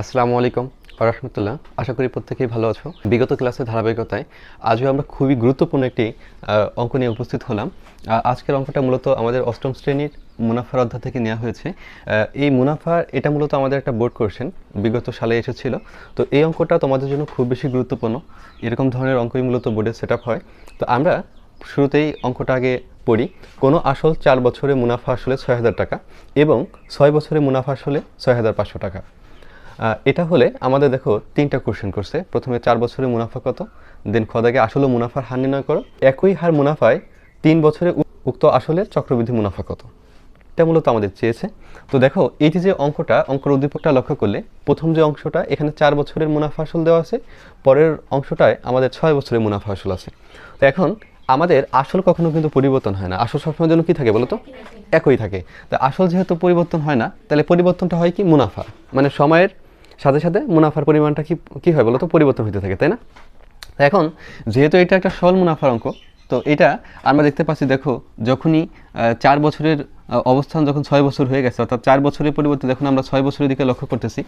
আসসালামু আলাইকুম রহমতুল্লাহ। আশা করি প্রত্যেকেই ভালো আছো। বিগত ক্লাসের ধারাবাহিকতায় আজও আমরা খুবই গুরুত্বপূর্ণ একটি অঙ্ক নিয়ে উপস্থিত হলাম। আজকের অঙ্কটা মূলত আমাদের অষ্টম শ্রেণির মুনাফার অধ্যায় থেকে নেওয়া হয়েছে। এই মুনাফা এটা মূলত আমাদের একটা বোর্ড কোশ্চেন বিগত সালে এসেছিল। তো এই অঙ্কটা তোমাদের জন্য খুব বেশি গুরুত্বপূর্ণ। এরকম ধরনের অঙ্কই মূলত বোর্ডে সেট হয়। তো আমরা শুরুতেই অঙ্কটা আগে পড়ি। কোনো আসল চার বছরে মুনাফা আসলে ছয় হাজার টাকা এবং ছয় বছরে মুনাফা আসলে ছয় হাজার পাঁচশো টাকা। এটা হলে আমাদের দেখো তিনটা কোশ্চেন করছে। প্রথমে চার বছরে মুনাফা কত? দেন খদাকে আসলে মুনাফার হার নির্ণয় করো। একই হার মুনাফায় তিন বছরে উক্ত আসলের চক্রবৃদ্ধি মুনাফা কত? এটা মূলত আমাদের চেয়েছে। তো দেখো এই যে যে অঙ্কটা, অঙ্কের উদ্দীপকটা লক্ষ্য করলে প্রথম যে অংশটা, এখানে চার বছরের মুনাফা আসল দেওয়া আছে। পরের অংশটায় আমাদের ছয় বছরের মুনাফা আসল আছে। তো এখন আমাদের আসল কখনো কিন্তু পরিবর্তন হয় না। আসল সবসময় জন্য কী থাকে বলতো একই থাকে। তা আসল যেহেতু পরিবর্তন হয় না, তাহলে পরিবর্তনটা হয় কি? মুনাফা। মানে সময়ের সাথে সাথে মুনাফার পরিমাণটা কি কি হয় বলো তো পরিবর্তন হতে থাকে, তাই না? এখন, যেহেতু এটা একটা সরল মুনাফার অঙ্ক, তো এটা আমরা দেখতে পাচ্ছি, দেখো, যখনই চার বছরের অবস্থান যখন ছয় বছর হয়ে গেছে, অর্থাৎ চার বছরের পরিবর্তে যখন আমরা ছয় বছরের দিকে লক্ষ্য করতেছি,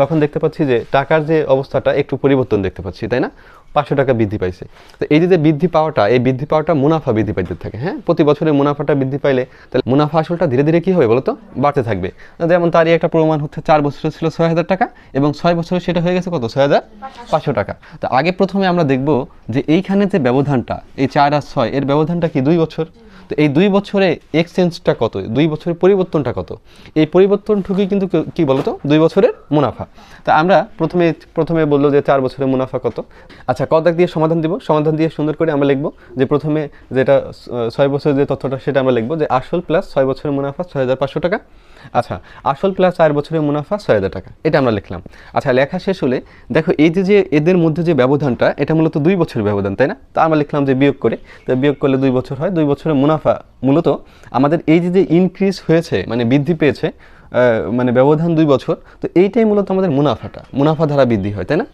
তখন দেখতে পাচ্ছি যে টাকার যে অবস্থাটা একটু পরিবর্তন দেখতে পাচ্ছি, তাই না? পাঁচশো টাকা বৃদ্ধি পাইছে। তো এই যে বৃদ্ধি পাওয়াটা, এই বৃদ্ধি পাওয়াটা মুনাফা বৃদ্ধি পাইতে থাকে হ্যাঁ? প্রতি বছরের মুনাফাটা বৃদ্ধি পাইলে তাহলে মুনাফা আসলটা ধীরে ধীরে কী হবে বলো তো বাড়তে থাকবে। যেমন তারই একটা প্রমাণ হচ্ছে, চার বছরে ছিল ছয় হাজার টাকা এবং ছয় বছরে সেটা হয়ে গেছে কত? ছয় হাজার পাঁচশো টাকা। তো আগে প্রথমে আমরা দেখব যে এইখানে যে ব্যবধানটা, এই চার আর ছয়, এর ব্যবধানটা কি দুই বছর? তো এই দুই বছরে এক্সচেঞ্জটা কত? দুই বছরের পরিবর্তনটা কত? এই পরিবর্তন পরিবর্তনটুকুই কিন্তু কি- কি বলতো? দুই বছরের মুনাফা। তা আমরা প্রথমে প্রথমে বলল যে চার বছরের মুনাফা কত? আচ্ছা কদাক দিয়ে সমাধান দিব? সমাধান দিয়ে সুন্দর করে আমরা লিখব যে প্রথমে যেটা, ছয় বছরের যে তথ্যটা সেটা আমরা লিখব যে আসল প্লাস ছয় বছরের মুনাফা ছয় হাজার পাঁচশো টাকা। আচ্ছা আসল প্লাস চার বছরের মুনাফা ছয় হাজার টাকা, এটা আমরা লিখলাম। আচ্ছা লেখা শেষ হলে দেখো, এই যে যে, এদের মধ্যে যে ব্যবধানটা, এটা মূলত দুই বছরের ব্যবধান, তাই না? তা আমরা লিখলাম যে বিয়োগ করে, তো বিয়োগ করলে দুই বছর হয়, দুই বছরের মুনাফা মূলত আমাদের এই যে যে ইনক্রিজ হয়েছে মানে বৃদ্ধি পেয়েছে মানে ব্যবধান দুই বছর, তো এইটাই মূলত আমাদের মুনাফাটা মুনাফা ধারা বৃদ্ধি হয়, তাই না?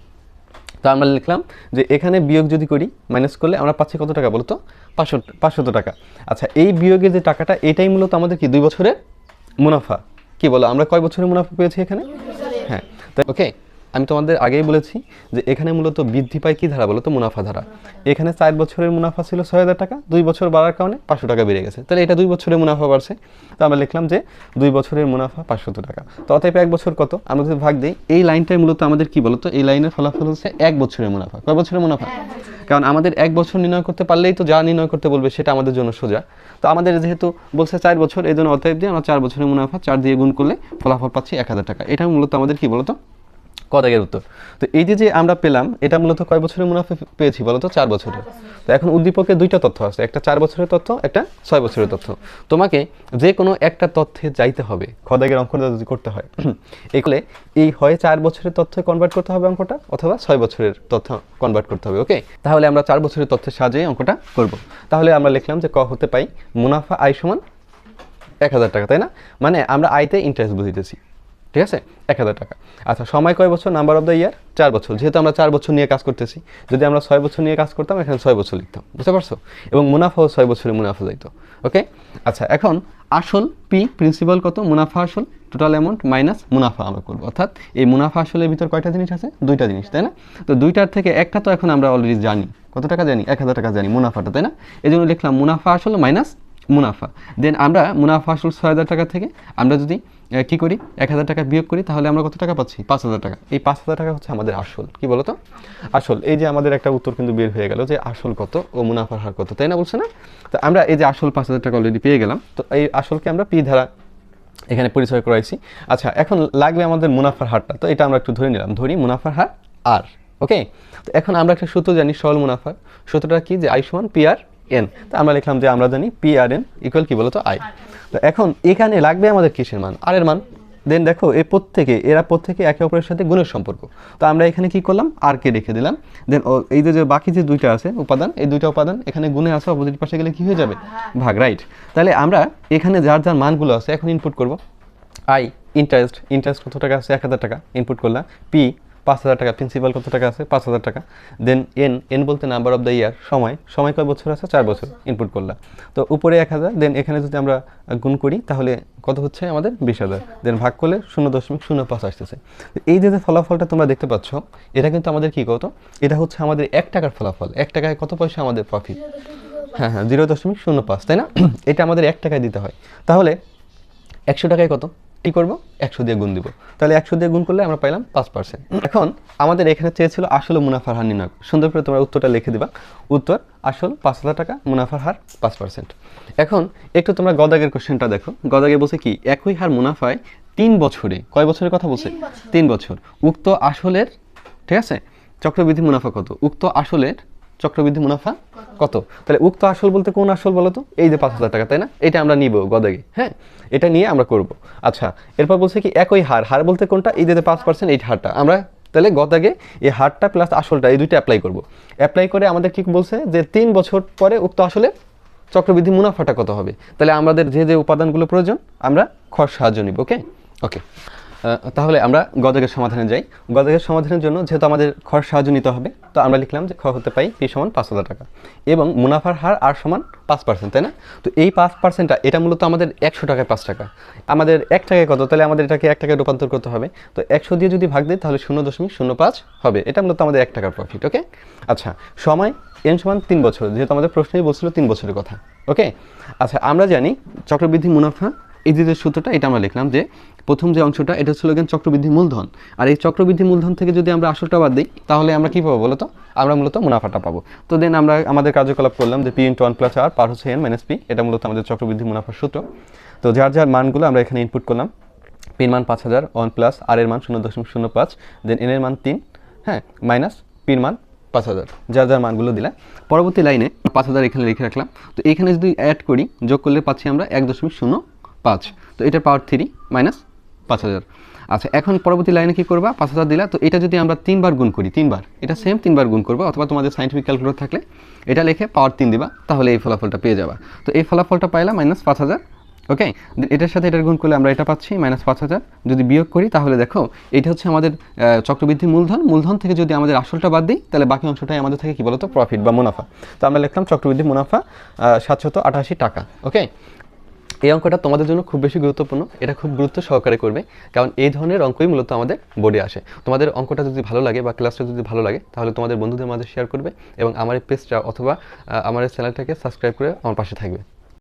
তো আমরা লিখলাম যে এখানে বিয়োগ যদি করি মাইনাস করলে আমরা পাচ্ছি কত টাকা বলতো? পাঁচশো, পাঁচশত টাকা। আচ্ছা এই বিয়োগের যে টাকাটা, এটাই মূলত আমাদের কি, দুই বছরের মুনাফা। কি বলো আমরা কয় বছরের মুনাফা পেয়েছি এখানে? হ্যাঁ ওকে আমি তোমাদের আগেই বলেছি যে এখানে মূলত বৃদ্ধি পায় কি ধারা বলো তো মুনাফা ধারা। এখানে চার বছরের মুনাফা ছিল ছয় হাজার টাকা, দুই বছর বাড়ার কারণে পাঁচশো টাকা বেড়ে গেছে। তাহলে এটা দুই বছরের মুনাফা বাড়ছে। তো আমরা লিখলাম যে দুই বছরের মুনাফা পাঁচশত টাকা। তো অতএব এক বছর কত? আমরা যদি ভাগ দিই, এই লাইনটাই মূলত আমাদের কি বলতো? এই লাইনের ফলাফল হচ্ছে এক বছরের মুনাফা। কয় বছরের মুনাফা? কারণ আমাদের এক বছর নির্ণয় করতে পারলেই তো যা নির্ণয় করতে বলবে সেটা আমাদের জন্য সোজা। তো আমাদের যেহেতু বলছে চার বছর, এই জন্য অতএব দিয়ে আমরা চার বছরের মুনাফা চার দিয়ে গুণ করলে ফলাফল পাচ্ছি এক হাজার টাকা। এটা মূলত আমাদের কি বলতো? কদাগের উত্তর? তো এই যে যে আমরা পেলাম, এটা মূলত কয় বছরের মুনাফা পেয়েছি বলতো চার বছরের। তো এখন উদ্দীপকে দুইটা তথ্য আছে, একটা চার বছরের তথ্য, একটা ছয় বছরের তথ্য। তোমাকে যে কোনো একটা তথ্যে যাইতে হবে খদাগের অঙ্কটা যদি করতে হয়। এগুলো এই হয় চার বছরের তথ্যে কনভার্ট করতে হবে অঙ্কটা, অথবা ছয় বছরের তথ্য কনভার্ট করতে হবে ওকে তাহলে আমরা চার বছরের তথ্যের সাহায্যে অঙ্কটা করব। তাহলে আমরা লিখলাম যে ক হতে পাই মুনাফা আয় সমান এক হাজার টাকা, তাই না? মানে আমরা আইতে ইন্টারেস্ট বুঝিতেছি। ঠিক আছে? এক হাজার টাকা। আচ্ছা সময় কয় বছর? নাম্বার অফ দ্য ইয়ার চার বছর। যেহেতু আমরা চার বছর নিয়ে কাজ করতেছি, যদি আমরা ছয় বছর নিয়ে কাজ করতাম, এখানে ছয় বছর লিখতাম। বুঝতে পারছ? এবং মুনাফাও ছয় বছরে মুনাফা যাইতো। ওকে আচ্ছা এখন আসল পি প্রিন্সিপাল কত? মুনাফা আসল? টোটাল অ্যামাউন্ট মাইনাস মুনাফা আমরা করব। অর্থাৎ এই মুনাফা আসলের ভিতর কয়টা জিনিস আছে? দুইটা জিনিস, তাই না? তো দুইটার থেকে একটা তো এখন আমরা অলরেডি জানি। কত টাকা জানি? এক হাজার টাকা জানি মুনাফাটা, তাই না? এই জন্য লিখলাম মুনাফা আসল মাইনাস মুনাফা। দেন আমরা মুনাফা আসল ছয় হাজার টাকা থেকে আমরা যদি কি করি? এক হাজার টাকা বিয়োগ করি, তাহলে আমরা কত টাকা পাচ্ছি? পাঁচ হাজার টাকা। এই পাঁচ হাজার টাকা হচ্ছে আমাদের আসল। কি বলতো? আসল। এই যে আমাদের একটা উত্তর কিন্তু বের হয়ে গেল যে আসল কত ও মুনাফার হার কত, তাই না বলছে না? তো আমরা এই যে আসল পাঁচ হাজার টাকা অলরেডি পেয়ে গেলাম, তো এই আসলকে আমরা পি ধারা এখানে পরিচয় করাইছি। আচ্ছা এখন লাগবে আমাদের মুনাফার হারটা। তো এটা আমরা একটু ধরে নিলাম। ধরি মুনাফার হার আর ওকে তো এখন আমরা একটা সূত্র জানি, সরল মুনাফার সূত্রটা কি? যে আই সমান পি আর এন তো আমরা লিখলাম যে আমরা জানি পি আর এন ইকুয়াল কি বলতো আই তো এখন এখানে লাগবে আমাদের কিসের মান? আর এর মান। দেন দেখো এ প্রত্যেকে, এরা প্রত্যেকে একে অপরের সাথে গুণের সম্পর্ক। তো আমরা এখানে কি করলাম? আর কে রেখে দিলাম। দেন এই যে বাকি যে দুইটা আছে, উপাদান, এই দুইটা উপাদান এখানে গুণে আছে অপোজিট পাশে গেলে কি হয়ে যাবে? ভাগ রাইট তাহলে আমরা এখানে যার যার মানগুলো আছে এখন ইনপুট করব। আই ইন্টারেস্ট ইন্টারেস্ট কত টাকা আছে? এক হাজার টাকা। ইনপুট করলাম পি পাঁচ হাজার টাকা প্রিন্সিপাল কত টাকা আছে? পাঁচ হাজার টাকা। দেন এন এন বলতে নাম্বার অফ দ্য ইয়ার সময়। সময় কয় বছর আছে? চার বছর ইনপুট করলাম। তো উপরে এক হাজার দেন এখানে যদি আমরা গুণ করি, তাহলে কত হচ্ছে আমাদের? বিশ হাজার। দেন ভাগ করলে শূন্য দশমিক শূন্য পাঁচ আসতেছে। এই যে যে ফলাফলটা তোমরা দেখতে পাচ্ছ, এটা কিন্তু আমাদের কি কত? এটা হচ্ছে আমাদের এক টাকার ফলাফল। এক টাকায় কত পয়সা আমাদের প্রফিট হ্যাঁ হ্যাঁ জিরো দশমিক শূন্য পাঁচ, তাই না? এটা আমাদের এক টাকায় দিতে হয়। তাহলে একশো টাকায় কত? কী করব? একশো দিয়ে গুণ দিব। তাহলে একশো দিয়ে গুণ করলে আমরা পাইলাম পাঁচ পার্সেন্ট এখন আমাদের এখানে চেয়েছিল আসলে মুনাফার হার নির্ণয়। সুন্দর করে তোমরা উত্তরটা লিখে দিবা। উত্তর আসল পাঁচ হাজার টাকা মুনাফার হার পাঁচ পার্সেন্ট এখন একটু তোমরা গদাগের কোশ্চেনটা দেখো। গদাগে বলছে কি একই হার মুনাফায় তিন বছরে কয় বছরের কথা বলছে? তিন বছর। উক্ত আসলের ঠিক আছে? চক্রবৃদ্ধি মুনাফা কত? উক্ত আসলের চক্রবৃদ্ধি মুনাফা কত? তাহলে উক্ত আসল বলতে কোন আসল বলো তো? এই যে পাঁচ হাজার টাকা, তাই না? এটা আমরা নিব গদাগে হ্যাঁ? এটা নিয়ে আমরা করব। আচ্ছা এরপর বলছে কি একই হার। হার বলতে কোনটা? এই যে পাঁচ পার্সেন্ট এই হারটা। আমরা তাহলে গদাগে এই হারটা প্লাস আসলটা এই দুইটা অ্যাপ্লাই করব। অ্যাপ্লাই করে আমাদের কি বলছে যে তিন বছর পরে উক্ত আসলে চক্রবৃদ্ধি মুনাফাটা কত হবে? তাহলে আমাদের যে যে উপাদানগুলো প্রয়োজন, আমরা খর সাহায্য নিব ওকে ওকে তাহলে আমরা গদকের সমাধানে যাই। গদকের সমাধানের জন্য যেহেতু আমাদের খরচ সাহায্য নিতে হবে, তো আমরা লিখলাম যে খ হতে পাই পি সমান পাঁচ হাজার টাকা এবং মুনাফার হার আর সমান পাঁচ পার্সেন্ট তাই না? তো এই পাঁচ পার্সেন্টটা এটা মূলত আমাদের একশো টাকায় পাঁচ টাকা। আমাদের এক টাকায় কত? তাহলে আমাদের এটাকে এক টাকায় রূপান্তর করতে হবে। তো একশো দিয়ে যদি ভাগ দিই, তাহলে শূন্য দশমিক শূন্য পাঁচ হবে। এটা মূলত আমাদের এক টাকার প্রফিট ওকে আচ্ছা সময় এন সমান তিন বছর, যেহেতু আমাদের প্রশ্নেই বলছিল তিন বছরের কথা ওকে আচ্ছা আমরা জানি চক্রবৃদ্ধি মুনাফা এই যে সূত্রটা, এটা আমরা লিখলাম যে প্রথম যে অংশটা, এটা ছিল কিন্তু চক্রবৃদ্ধি মূলধন। আর এই চক্রবৃদ্ধি মূলধন থেকে যদি আমরা আসলটা বাদ দিই, তাহলে আমরা কী পাবো বলতো? আমরা মূলত মুনাফাটা পাবো। তো দেন আমরা আমাদের কার্যকলাপ করলাম যে P into one plus R পার হচ্ছে এন মাইনাস পি এটা মূলত আমাদের চক্রবৃদ্ধি মুনাফার সূত্র। তো যার যার মানগুলো আমরা এখানে ইনপুট করলাম পির মান পাঁচ হাজার ওয়ান প্লাস আর এর মান শূন্য দশমিক শূন্য পাঁচ দেন এন এর মান তিন হ্যাঁ মাইনাস পির মান পাঁচ হাজার, যার যার মানগুলো দিলাম। পরবর্তী লাইনে পাঁচ হাজার এখানে লিখে রাখলাম। তো এখানে যদি অ্যাড করি, যোগ করলে পাচ্ছি আমরা এক দশমিক শূন্য পাঁচ। তো এটার পাওয়ার থ্রি মাইনাস পাঁচ হাজার। আচ্ছা এখন পরবর্তী লাইনে কী করবা? পাঁচ হাজার দিলা। তো এটা যদি আমরা তিনবার গুণ করি, তিনবার, এটা সেম তিনবার গুণ করব, অথবা তোমাদের সাইন্টিফিক ক্যালকুলেটর থাকলে এটা লিখে পাওয়ার তিন দিবা, তাহলে এই ফলাফলটা পেয়ে যাবা। তো এই ফলাফলটা পাইলাম মাইনাস পাঁচ হাজার ওকে এটার সাথে এটার গুণ করলে আমরা এটা পাচ্ছি মাইনাস পাঁচ হাজার। যদি বিয়োগ করি, তাহলে দেখো, এটা হচ্ছে আমাদের চক্রবৃদ্ধি মূলধন। মূলধন থেকে যদি আমাদের আসলটা বাদ দিই, তাহলে বাকি অংশটাই আমাদের থেকে কী বলতো? প্রফিট বা মুনাফা। তো আমরা লিখলাম চক্রবৃদ্ধি মুনাফা সাতশত আটাশি টাকা ওকে এই অঙ্কটা তোমাদের জন্য খুব বেশি গুরুত্বপূর্ণ, এটা খুব গুরুত্ব সহকারে করবে, কারণ এই ধরনের অঙ্কই মূলত আমাদের বোর্ডে আসে। তোমাদের অঙ্কটা যদি ভালো লাগে বা ক্লাসটা যদি ভালো লাগে, তাহলে তোমাদের বন্ধুদের মাঝে শেয়ার করবে এবং আমার এই পেজটা অথবা আমার এই চ্যানেলটাকে সাবস্ক্রাইব করে আমার পাশে থাকবে।